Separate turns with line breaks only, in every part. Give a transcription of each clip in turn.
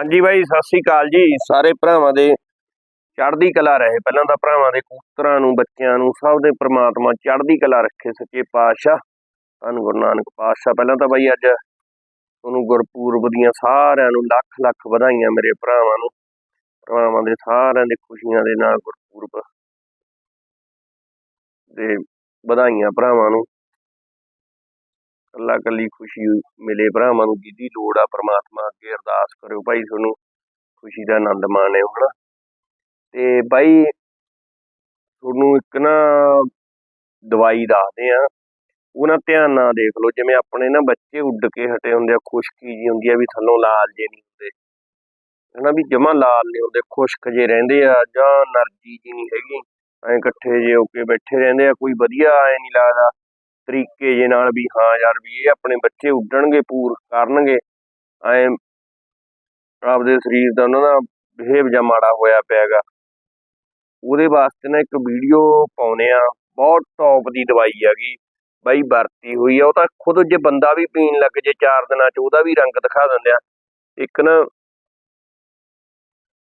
ਹਾਂਜੀ ਬਾਈ, ਸਤਿ ਸ੍ਰੀ ਅਕਾਲ ਜੀ। ਸਾਰੇ ਭਰਾਵਾਂ ਦੇ ਚੜ੍ਹਦੀ ਕਲਾ ਰਹੇ। ਪਹਿਲਾਂ ਤਾਂ ਭਰਾਵਾਂ ਦੇ ਕੂਤਰਾਂ ਨੂੰ, ਬੱਚਿਆਂ ਨੂੰ, ਸਭ ਦੇ ਪ੍ਰਮਾਤਮਾ ਚੜ੍ਹਦੀ ਕਲਾ ਰੱਖੇ ਸੱਚੇ ਪਾਤਸ਼ਾਹ। ਧੰਨ ਗੁਰੂ ਨਾਨਕ ਪਾਤਸ਼ਾਹ। ਪਹਿਲਾਂ ਤਾਂ ਬਾਈ ਅੱਜ ਤੁਹਾਨੂੰ ਗੁਰਪੂਰਬ ਦੀਆਂ ਸਾਰਿਆਂ ਨੂੰ ਲੱਖ ਲੱਖ ਵਧਾਈਆਂ ਮੇਰੇ ਭਰਾਵਾਂ ਨੂੰ। ਭਰਾਵਾਂ ਦੇ ਸਾਰਿਆਂ ਦੇ ਖੁਸ਼ੀਆਂ ਦੇ ਨਾਲ ਗੁਰਪੂਰਬ ਦੇ ਵਧਾਈਆਂ ਭਰਾਵਾਂ ਨੂੰ। ਕੱਲਾ ਕੱਲੀ ਖੁਸ਼ੀ ਮਿਲੇ ਭਰਾਵਾਂ ਨੂੰ, ਜਿਹਦੀ ਲੋੜ ਆ ਪ੍ਰਮਾਤਮਾ ਅੱਗੇ ਅਰਦਾਸ ਕਰਿਓ। ਭਾਈ ਤੁਹਾਨੂੰ ਖੁਸ਼ੀ ਦਾ ਆਨੰਦ ਮਾਣਿਓ ਹਨਾ? ਤੇ ਬਾਈ, ਤੁਹਾਨੂੰ ਇੱਕ ਨਾ ਦਵਾਈ ਦੱਸਦੇ ਆ ਉਹ ਨਾ ਧਿਆਨ ਨਾਲ ਦੇਖ ਲਓ, ਜਿਵੇਂ ਆਪਣੇ ਨਾ ਬੱਚੇ ਉੱਡ ਕੇ ਹਟੇ ਹੁੰਦੇ ਆ, ਖੁਸ਼ਕੀ ਜੀ ਹੁੰਦੀ ਆ ਵੀ ਥੱਲੋਂ ਲਾਲ ਜੇ ਨਹੀਂ ਹੁੰਦੇ। ਹਨਾ ਵੀ ਜਮਾ ਲਾਲ ਨਹੀਂ ਹੁੰਦੇ, ਖੁਸ਼ਕ ਜੇ ਰਹਿੰਦੇ ਆ, ਜਾਂ ਨਰਜੀ ਜੀ ਨਹੀਂ ਹੈਗੀ। ਐ ਇਕੱਠੇ ਜੇ ਹੋ ਕੇ ਬੈਠੇ ਰਹਿੰਦੇ ਆ, ਕੋਈ ਵਧੀਆ ਐ ਨਹੀਂ ਲੱਗਦਾ। ਤਰੀਕੇ ਜੇ ਨਾਲ ਵੀ ਹਾਂ ਯਾਰ ਵੀ ਇਹ ਆਪਣੇ ਬੱਚੇ ਉੱਡਣਗੇ, ਪੂਰ ਕਰਨਗੇ, ਐ ਆਪਦੇ ਸਰੀਰ ਦਾ ਉਹਨਾਂ ਦਾ ਬਿਹੇਵ ਜਾਂ ਮਾੜਾ ਹੋਇਆ ਪਿਆਗਾ। ਉਹਦੇ ਵਾਸਤੇ ਨਾ ਇੱਕ ਵੀਡੀਓ ਪਾਉਨੇ ਆ, ਬਹੁਤ ਟੌਪ ਦੀ ਦਵਾਈ ਹੈਗੀ, ਬਾਈ ਵਰਤੀ ਹੋਈ ਆ, ਉਹ ਤਾਂ ਖੁਦ ਜੇ ਬੰਦਾ ਵੀ ਪੀਣ ਲੱਗ ਜੇ ਚਾਰ ਦਿਨਾਂ ਚ, ਉਹਦਾ ਵੀ ਰੰਗ ਦਿਖਾ ਦਿੰਦੇ ਆ। ਇੱਕ ਨਾ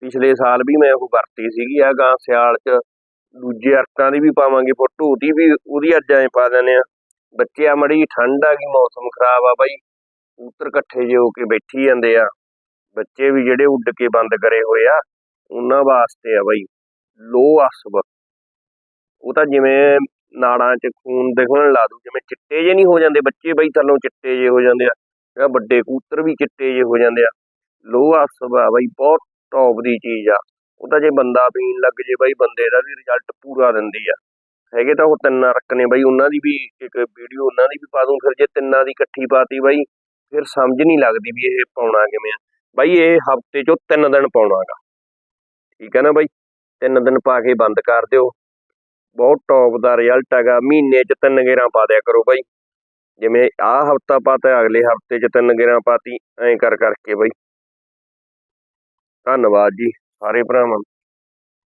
ਪਿਛਲੇ ਸਾਲ ਵੀ ਮੈਂ ਉਹ ਵਰਤੀ ਸੀਗੀ ਆ ਗਾਂ ਸਿਆਲ ਚ, ਦੂਜੇ ਅਰਕਾਂ ਦੀ ਵੀ ਪਾਵਾਂਗੇ ਫੋਟੋ ਉਹਦੀ ਵੀ, ਉਹਦੀ ਅੱਜ ਐ ਪਾ ਦਿੰਦੇ ਆ। ਬੱਚੇ ਆ ਮੜੀ ਠੰਡ ਆ ਗਈ, ਮੌਸਮ ਖਰਾਬ ਆ ਬਾਈ। ਕਬੂਤਰ ਇਕੱਠੇ ਜੇ ਹੋ ਕੇ ਬੈਠੀ ਜਾਂਦੇ ਆ। ਬੱਚੇ ਵੀ ਜਿਹੜੇ ਉੱਡ ਕੇ ਬੰਦ ਕਰੇ ਹੋਏ ਆ, ਉਹਨਾਂ ਵਾਸਤੇ ਆ ਬਾਈ ਲੋ ਅਸਬ ਉਹ ਤਾਂ ਜਿਵੇਂ ਨਾੜਾਂ 'ਚ ਖੂਨ ਦਿਖਣ ਲਾ ਦੂ ਜਿਵੇਂ ਚਿੱਟੇ ਜੇ ਨਹੀਂ ਹੋ ਜਾਂਦੇ ਬੱਚੇ ਬਾਈ, ਥੱਲੋਂ ਚਿੱਟੇ ਜੇ ਹੋ ਜਾਂਦੇ ਆ। ਜਾਂ ਵੱਡੇ ਕਬੂਤਰ ਵੀ ਚਿੱਟੇ ਜੇ ਹੋ ਜਾਂਦੇ ਆ। ਲੋ ਅਸਬ ਆ ਬਾਈ, ਬਹੁਤ ਟੌਪ ਦੀ ਚੀਜ਼ ਆ। ਉਹ ਤਾਂ ਜੇ ਬੰਦਾ ਪੀਣ ਲੱਗ ਜੇ ਬਾਈ, ਬੰਦੇ ਦਾ ਵੀ ਰਿਜ਼ਲਟ ਪੂਰਾ ਦਿੰਦੀ ਆ। ਹੈਗੇ ਤਾਂ ਉਹ ਤਿੰਨਾਂ ਅਰਕ ਬਾਈ, ਉਹਨਾਂ ਦੀ ਵੀ ਇੱਕ ਵੀਡੀਓ ਉਹਨਾਂ ਦੀ ਵੀ ਪਾ ਦੂੰ, ਫਿਰ ਜੇ ਤਿੰਨਾਂ ਦੀ ਇਕੱਠੀ ਪਾਤੀ ਬਾਈ, ਫਿਰ ਸਮਝ ਨਹੀਂ ਲੱਗਦੀ ਵੀ ਇਹ ਪਾਉਣਾ ਕਿਵੇਂ ਆ। ਬਾਈ, ਇਹ ਹਫ਼ਤੇ 'ਚੋਂ ਤਿੰਨ ਦਿਨ ਪਾਉਣਾਗਾ। ਠੀਕ ਹੈ ਨਾ ਬਾਈ? ਤਿੰਨ ਦਿਨ ਪਾ ਕੇ ਬੰਦ ਕਰ ਦਿਓ। ਬਹੁਤ ਟੌਪ ਦਾ ਰਿਜ਼ਲਟ ਹੈਗਾ। ਮਹੀਨੇ 'ਚ ਤਿੰਨ ਗੇਰਾਂ ਪਾ ਦਿਆ ਕਰੋ ਬਾਈ। ਜਿਵੇਂ ਆਹ ਹਫਤਾ ਪਾਤਾ, ਅਗਲੇ ਹਫ਼ਤੇ 'ਚ ਤਿੰਨ ਗੇਰਾਂ ਪਾਤੀ, ਐਂ ਕਰ ਕਰਕੇ ਬਾਈ। ਧੰਨਵਾਦ ਜੀ, ਸਾਰੇ ਭਰਾਵਾਂ ਨੂੰ।